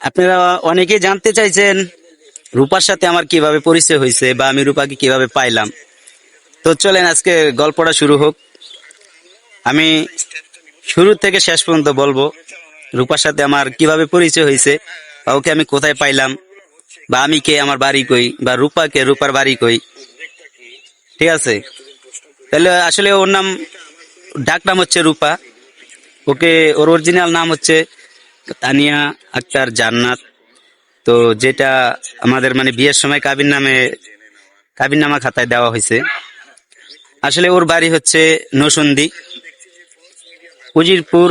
আপনারা অনেকেই জানতে চাইছেন, রূপার সাথে আমার কীভাবে পরিচয় হয়েছে বা আমি রূপাকে কীভাবে পাইলাম। তো চলেন আজকে গল্পটা শুরু হোক। আমি শুরু থেকে শেষ পর্যন্ত বলব, রূপার সাথে আমার কীভাবে পরিচয় হয়েছে, বা ওকে আমি কোথায় পাইলাম, বা আমি কে, আমার বাড়ি কই, বা রূপাকে রূপার বাড়ি কই। ঠিক আছে? তাহলে আসলে ওর নাম, ডাক নাম হচ্ছে রূপা। ওকে, ওর অরিজিনাল নাম হচ্ছে তানিয়া, আক্তার, জান্নাত। তো যেটা আমাদের মানে বিয়ের সময় কাবির নামে কাবির নামা খাতায় দেওয়া হয়েছে। আসলে ওর বাড়ি হচ্ছে নসন্দি, উজিরপুর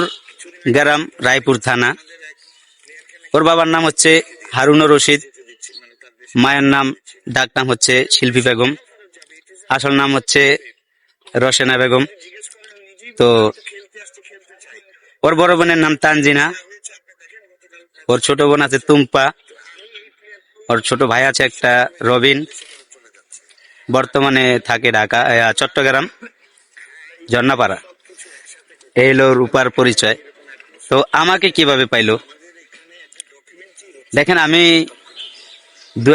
গ্রাম, রায়পুর থানা। ওর বাবার নাম হচ্ছে হারুন রশিদ, মায়ের নাম, ডাক নাম হচ্ছে শিল্পী বেগম, আসল নাম হচ্ছে রসেনা বেগম। তো ওর বড় বোনের নাম তানজিনা ওর ছোট বোন আছে তুম্পা। ওর ছোট ভাই আছে একটা রবিন। বর্তমানে থাকে ঢাকা চট্টগ্রাম ঝর্ণাপাড়া এই হলো রূপার পরিচয়। তো আমাকে কীভাবে পাইলো? দেখেন, আমি দু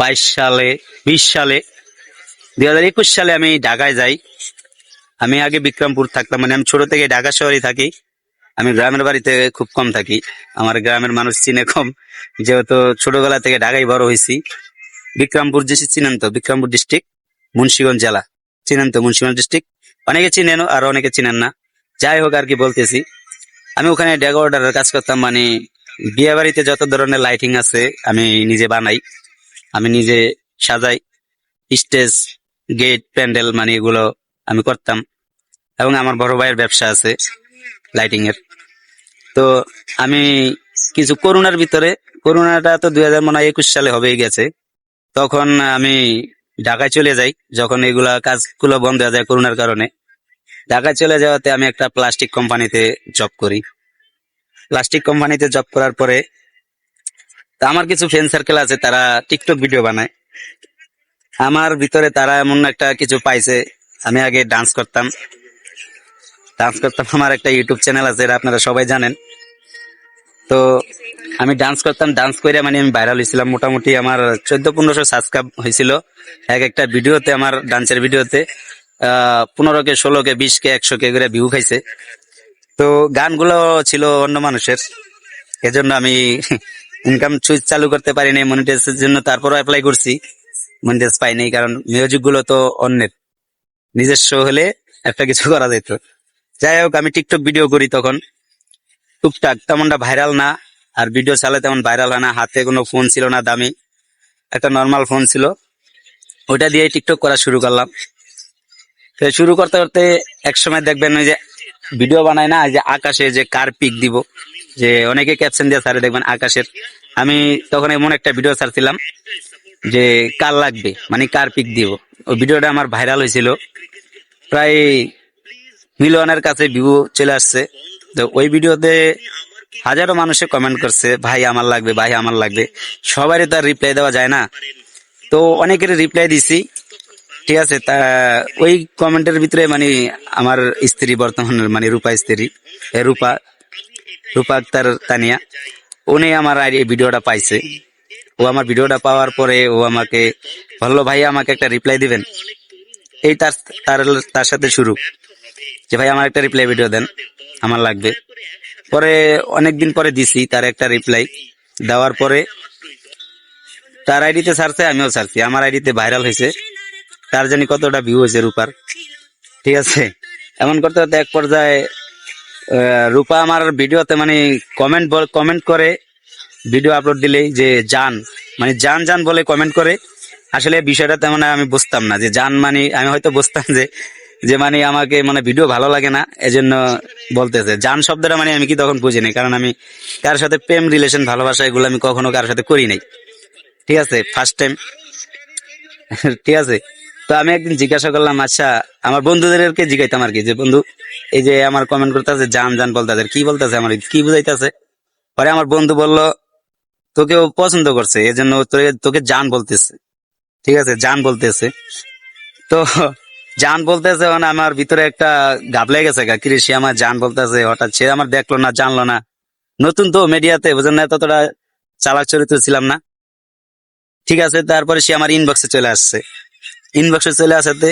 বাইশ সালে, বিশ সালে দু হাজার একুশ সালে আমি ঢাকায় যাই। আমি আগে বিক্রমপুর থাকতাম মানে আমি ছোট থেকে ঢাকা শহরে থাকি। আমি গ্রামের বাড়িতে খুব কম থাকি। আমার গ্রামের মানুষ চিনে কম। যেহেতু ছোটবেলা থেকে ঢাকায় বড় হয়েছি, বিক্রমপুর যে চিনেন তো, বিক্রমপুর ডিস্ট্রিক্ট মুন্সিগঞ্জ জেলা। চিনেন তো মুন্সিগঞ্জ ডিস্ট্রিক্ট অনেকে চিনেন আর অনেকে চিনেন না। যাই হোক আর কি বলতেছি, আমি ওখানে ডেগো অর্ডারের কাজ করতাম মানে বিয়ে বাড়িতে যত ধরনের লাইটিং আছে, আমি নিজে বানাই। আমি নিজে সাজাই, স্টেজ গেট প্যান্ডেল মানে এগুলো আমি করতাম। এবং আমার বড় ভাইয়ের ব্যবসা আছে লাইটিং এর। তো আমি কিছু করোনার ভিতরে করোনাটা তো দুই হাজার মনে হয় একুশ সালে হবেই গেছে। তখন আমি ঢাকায় চলে যাই, যখন এগুলা কাজগুলো বন্ধ হয়ে যায় করোনার কারণে। ঢাকায় চলে যাওয়াতে আমি একটা প্লাস্টিক কোম্পানিতে জব করি। প্লাস্টিক কোম্পানিতে জব করার পরে তা আমার কিছু ফ্রেন্ড সার্কেল আছে, তারা টিকটক ভিডিও বানায়। আমার ভিতরে তারা এমন একটা কিছু পাইছে, আমি আগে ডান্স করতাম। ডান্স করতাম আমার একটা ইউটিউব চ্যানেল আছে, এটা আপনারা সবাই জানেন। তো আমি ডান্স করতাম ডান্স করে মানে আমি ভাইরাল হয়েছিলাম। মোটামুটি আমার চোদ্দ পনেরোশো সাবস্ক্রাইব হয়েছিল এক একটা ভিডিওতে, আমার ডান্সের ভিডিওতে। পনেরো কে ষোলো কে বিশ কে একশো কে করে ভিউ খাইছে। তো গানগুলো ছিল অন্য মানুষের। এজন্য আমি ইনকাম সুইচ চালু করতে পারিনি মনিটাইজের জন্য, তারপরও অ্যাপ্লাই করছি। মনিটাইজ পাইনি কারণ মিউজিকগুলো তো অন্যের। নিজস্ব হলে একটা কিছু করা যেত যাই হোক আমি টিকটক ভিডিও করি তখন। টুকটাক, তেমনটা ভাইরাল না, আর ভিডিও চালে তেমন ভাইরাল হয় না। হাতে কোনো ফোন ছিল না, দামি। একটা নর্মাল ফোন ছিল। ওইটা দিয়ে টিকটক করা শুরু করলাম। তো শুরু করতে করতে এক সময় দেখবেন ওই যে ভিডিও বানায় না, যে আকাশে যে কার পিক দিব, যে অনেকে ক্যাপশন দিয়ে সারে দেখবেন আকাশের। আমি তখন এমন একটা ভিডিও ছাড়ছিলাম, যে কার লাগবে মানে কার পিক দিব। ওই ভিডিওটা আমার ভাইরাল হয়েছিল। প্রায় মিলিয়নের কাছে ভিউ চলে আসছে। তো ওই ভিডিওতে হাজারো মানুষে কমেন্ট করছে, ভাই, আমার লাগবে, ভাই, আমার লাগবে। সবারই তো আর রিপ্লাই দেওয়া যায় না। তো অনেকের রিপ্লাই দিছি। ঠিক আছে, তা ওই কমেন্টের ভিতরে মানে আমার স্ত্রী, বর্তমানের মানে রূপা স্ত্রী রূপা রূপা আক্তার তানিয়া, উনি আমার এই ভিডিওটা পাইছে। ও আমার ভিডিওটা পাওয়ার পরে ও আমাকে বলল, ভাই, আমাকে একটা রিপ্লাই দিবেন। এই তার তার সাথে শুরু। যে, ভাই, আমার একটা রিপ্লাই ভিডিও দেন। আমার লাগবে। পরে অনেকদিন পরে দিছি, তার একটা রিপ্লাই দেওয়ার পরে তার আইডিতে ছাড়ছে আমিও ছাড়ছি আমার আইডিতে ভাইরাল হয়েছে। তার জানি কতটা ভিউ হয়েছে রূপার। ঠিক আছে? এমন করতে করতে এক পর্যায়ে রূপা আমার ভিডিওতে মানে কমেন্ট কমেন্ট করে ভিডিও আপলোড দিলেই যে, জান। মানে জান যান বলে কমেন্ট করে। আসলে বিষয়টা তেমন আমি বুঝতাম না যে যান মানে আমি হয়তো বুঝতাম যে যে মানে আমাকে মানে ভিডিও ভালো লাগে না, এজন্য বলতেছে। জান শব্দটা মানে আমি কি তখন বুঝিনি, কারণ আমি কার সাথে প্রেম রিলেশন ভালোবাসা এগুলো আমি কখনো কার সাথে করি নাই। ঠিক আছে? ফার্স্ট টাইম ঠিক আছে? তো আমি একদিন জিজ্ঞাসা করলাম আচ্ছা আমার বন্ধুদেরকে জিজ্ঞাইতাম আর কি যে, বন্ধু, এই যে আমার কমেন্ট করতে করতেছে জান জান বলতেছে। কি বলতেছে আমার, কি বুঝাইতেছে? পরে আমার বন্ধু বলল তোকে ও পছন্দ করছে, এজন্য তোকে তোকে জান বলতেছে। ঠিক আছে? জান বলতেছে। তো জান বলতেছে মানে আমার ভিতরে একটা গাবলে গেছে গা। সে আমার জান বলতেছে, হঠাৎ সে আমার দেখল না, জানলো না। নতুন তো মিডিয়াতে বুঝলেন না ততটা চালাক চরিত্র ছিলাম না। ঠিক আছে, তারপরে সে আমার ইনবক্সে চলে আসছে। ইনবক্সে চলে আসাতে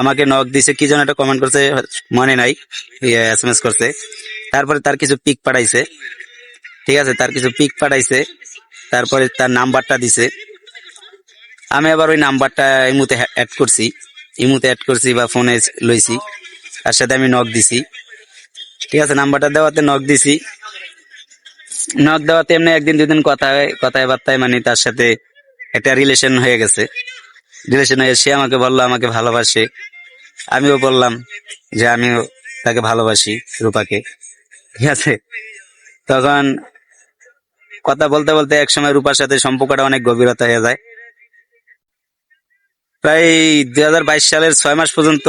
আমাকে নক দিছে, কি যেন একটা কমেন্ট করছে, মনে নাই এস এম এস করছে। তারপরে তার কিছু পিক পাঠাইছে। ঠিক আছে, তার কিছু পিক পাঠাইছে। তারপরে তার নাম্বারটা দিছে। আমি আবার ওই নাম্বারটা এই মুহূর্তে অ্যাড করছি। ইমুতে অ্যাড করছি বা ফোনে লইছি, তার সাথে আমি নক দিছি। ঠিক আছে, নাম্বারটা দেওয়াতে নক দিছি। নক দেওয়াতে এমনি একদিন, দুদিন কথা হয় কথায় বার্তায় মানে তার সাথে একটা রিলেশন হয়ে গেছে। রিলেশন হয়ে, সে আমাকে বলল, আমাকে ভালোবাসে। আমিও বললাম যে আমিও তাকে ভালোবাসি, রূপাকে। ঠিক আছে? তখন কথা বলতে বলতে এক সময় রূপার সাথে সম্পর্কটা অনেক গভীরতা হয়ে যায়। প্রায় দুই হাজার বাইশ সালের ছয় মাস পর্যন্ত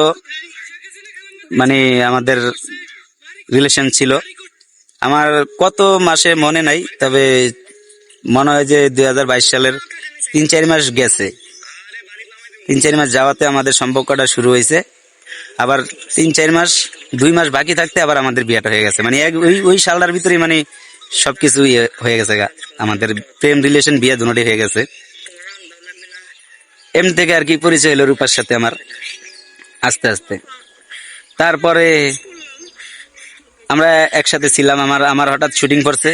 মানে আমাদের রিলেশন ছিল। আমার কত মাসে মনে নাই, তবে মনে হয় যে দুই হাজার বাইশ সালের তিন চার মাস গেছে। তিন চার মাস যাওয়াতে আমাদের সম্পর্কটা শুরু হয়েছে। আবার তিন চার মাস, দুই মাস বাকি থাকতে আবার আমাদের বিয়েটা হয়ে গেছে। মানে এক ওই ওই সালটার ভিতরে মানে সবকিছু ইয়ে হয়ে গেছে আমাদের প্রেম রিলেশন বিয়ে দুটোই হয়ে গেছে। এমনি থেকে আর কি পরিচয় হলো রূপার সাথে আমার, আস্তে আস্তে। তারপরে আমরা একসাথে ছিলাম, আমার আমার হঠাৎ শুটিং করছে।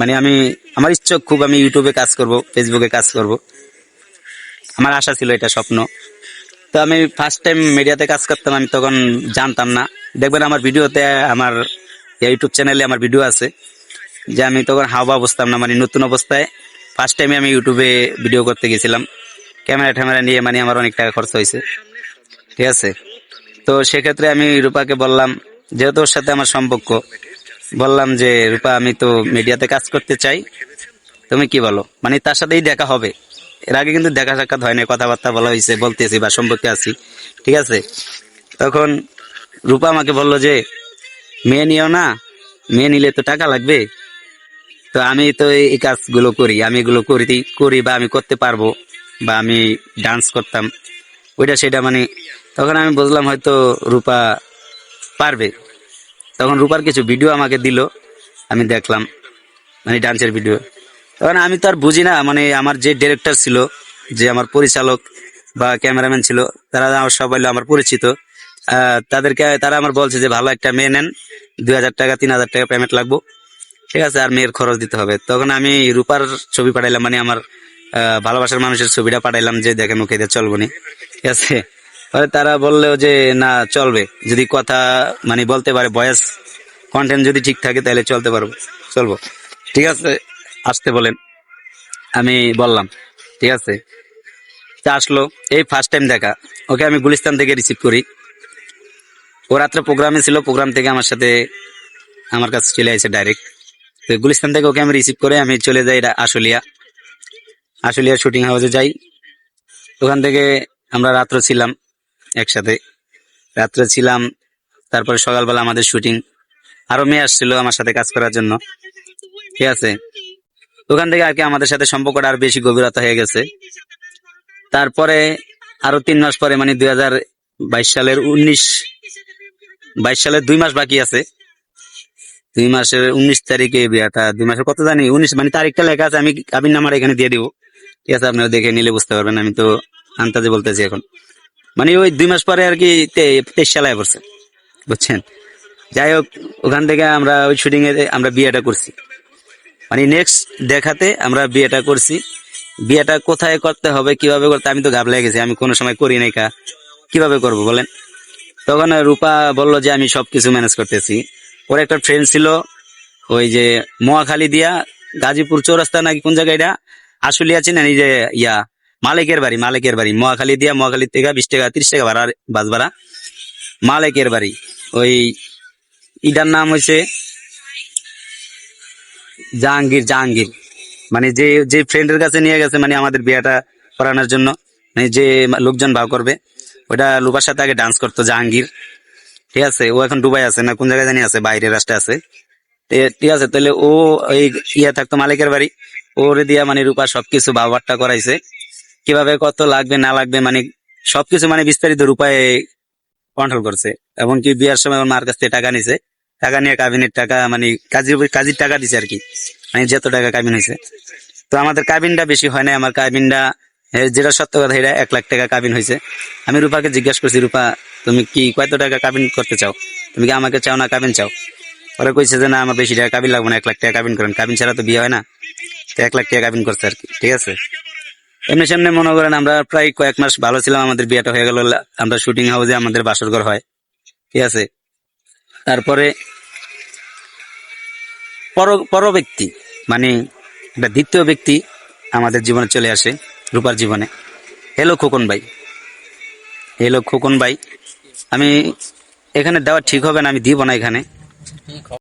মানে আমি, আমার ইচ্ছুক খুব আমি ইউটিউবে কাজ করব, ফেসবুকে কাজ করব। আমার আশা ছিল এটা স্বপ্ন। তো আমি ফার্স্ট টাইম মিডিয়াতে কাজ করতাম, আমি তখন জানতাম না। দেখবেন আমার ভিডিওতে, আমার ইউটিউব চ্যানেলে আমার ভিডিও আছে, যে আমি তখন হাওয়া বুঝতাম না মানে নতুন অবস্থায় ফার্স্ট টাইমে আমি ইউটিউবে ভিডিও করতে গেছিলাম। ক্যামেরা ট্যামেরা নিয়ে মানে আমার অনেক টাকা খরচ হয়েছে। ঠিক আছে? তো সেক্ষেত্রে আমি রূপাকে বললাম, যেহেতু ওর সাথে আমার সম্পর্ক, বললাম যে, রূপা, আমি তো মিডিয়াতে কাজ করতে চাই। তুমি কি বলো? মানে তার সাথেই দেখা হবে। এর আগে কিন্তু দেখা সাক্ষাৎ হয়নি, কথাবার্তা বলা হয়েছে, বলতেছি বা সম্পর্কে আছি। ঠিক আছে? তখন রূপা আমাকে বলল যে, মেয়ে নিও না, মেয়ে নিলে তো টাকা লাগবে। তো আমি তো এই কাজগুলো করি, আমি এগুলো করি করি বা আমি করতে পারব। বা আমি ডান্স করতাম, ওইটা সেটা মানে তখন আমি বুঝলাম হয়তো রূপা পারবে। তখন রূপার কিছু ভিডিও আমাকে দিল, আমি দেখলাম মানে ডান্সের ভিডিও তখন আমি তো আর বুঝি না মানে আমার যে ডিরেক্টর ছিল, যে আমার পরিচালক বা ক্যামেরাম্যান ছিল, তারা আমার সবাই আমার পরিচিত তাদেরকে, তারা আমার বলছে যে ভালো একটা মেয়ে নেন, দুই হাজার টাকা, তিন হাজার টাকা পেমেন্ট লাগবো। ঠিক আছে, আর মেয়ের খরচ দিতে হবে। তখন আমি রূপার ছবি পাঠাইলাম মানে আমার ভালোবাসার মানুষের ছবিটা পাঠাইলাম যে দেখে মুখে দিয়ে চলবো নি। ঠিক আছে? তারা বললেও যে, না, চলবে। যদি কথা মানে বলতে পারে বয়স কন্টেন্ট যদি ঠিক থাকে, তাহলে চলতে পারব। চলবো। ঠিক আছে? আসতে বলেন। আমি বললাম, ঠিক আছে? তা আসলো, এই ফার্স্ট টাইম দেখা। ওকে আমি গুলিস্তান থেকে রিসিভ করি। ও রাত্রে প্রোগ্রামে ছিল প্রোগ্রাম থেকে আমার সাথে, আমার কাছে চলে আসে ডাইরেক্ট তো গুলিস্তান থেকে ওকে আমি রিসিভ করে আমি চলে যাই রা- আশুলিয়া শুটিং হাউসে যাই। ওখান থেকে আমরা রাত্র ছিলাম একসাথে। রাত্রে ছিলাম, তারপরে সকালবেলা আমাদের শুটিং আরও মেয়ে আসছিল আমার সাথে কাজ করার জন্য। ঠিক আছে? ওখান থেকে আর কি আমাদের সাথে সম্পর্কটা আর বেশি গভীরতা হয়ে গেছে। তারপরে আরও তিন মাস পরে মানে দুই হাজার বাইশ সালের উনিশ, বাইশ সালের দুই মাস বাকি আছে। দুই মাসের উনিশ তারিখে বিয়াটা, দুই মাসের কত জানি, উনিশ মানে তারিখটা লেখা আছে, আমি আবির নাম্বার এখানে দিয়ে দিব। ঠিক আছে, আপনারা দেখে নিলে বুঝতে পারবেন, আমি তো আন্তাজে বলতেছি এখন। মানে ওই দুই মাস পরে আর কি তেইশ সালে পড়ছে, বুঝছেন? যাই হোক, ওখান থেকে আমরা ওই শুটিং এ আমরা বিয়েটা করছি। মানে নেক্সট দেখাতে আমরা বিয়েটা করছি। বিয়েটা কোথায় করতে হবে, কীভাবে করতে, আমি তো গাবলাই গেছি, আমি কোনো সময় করি নাই কা। কীভাবে করব বলেন? তখন রূপা বলল যে, আমি সবকিছু ম্যানেজ করতেছি। ওর একটা ফ্রেন্ড ছিল, ওই যে মোয়াখালী দিয়া, গাজীপুর চৌরাস্তা নাকি কোন জায়গায় আশুলিয়া চিনেন এই যে ইয়া, মালিকের বাড়ি মালিকের বাড়ি, মহাখালী দিয়া মহাখালী থেকে বিশ টাকা, তিরিশ টাকা ভাড়া, বাস ভাড়া। মালিকের বাড়ি, ওই ইটার নাম হয়েছে জাহাঙ্গীর জাহাঙ্গীর। মানে যে যে ফ্রেন্ডের কাছে নিয়ে গেছে মানে আমাদের বিয়েটা করানোর জন্য মানে যে লোকজন ভাব করবে ওটা লুকার সাথে আগে ডান্স করতো, জাহাঙ্গীর। ঠিক আছে, ও এখন দুবাই আছে না, কোন জায়গায় জানি আছে বাইরে রাষ্ট্রে আছে। ঠিক আছে, তাহলে ও এই ইয়ে থাকতো মালিকের বাড়ি। ওরে দিয়া মানে রূপা সবকিছু বাবারটা করাইছে। কীভাবে কত লাগবে, না লাগবে মানে সবকিছু মানে বিস্তারিত রূপায় কন্ট্রোল করছে। এমনকি বিয়ার সময় ওর মার কাছ থেকে টাকা নিছে। টাকা নিয়ে কাবিনের টাকা মানে কাজের কাজের টাকা দিছে আর কি। মানে যত টাকা কাবিন হয়েছে। তো আমাদের কাবিনটা বেশি হয় না আমার কাবিনটা যেটা সত্য কথা এটা এক লাখ টাকা কাবিন হয়েছে। আমি রূপাকে জিজ্ঞাসা করছি, রূপা, তুমি কি কত টাকা কাবিন করতে চাও? তুমি কি আমাকে চাও না কাবিন চাও? ওরা কইছে যে, না, আমার বেশি টাকা কাবিন লাগবে না, এক লাখ টাকা কাবিন করেন। কাবিন ছাড়া তো বিয়ে হয় না। তো এক লাখ টাকা কাবিন করছে আর কি, ঠিক আছে? এমনি সামনে মনে করেন আমরা প্রায় কয়েক মাস ভালো ছিলাম, আমাদের বিয়েটা হয়ে গেল, আমরা শুটিং হাউসে আমাদের বাসর ঘর হয়, ঠিক আছে? তারপরে পর পর ব্যক্তি মানে একটা দ্বিতীয় ব্যক্তি আমাদের জীবনে চলে আসে, রূপার জীবনে। হেলো খোকন ভাই। হেলো খোকন ভাই। আমি এখানে দেওয়া ঠিক হবে না, আমি দিব না এখানে। 그러 니.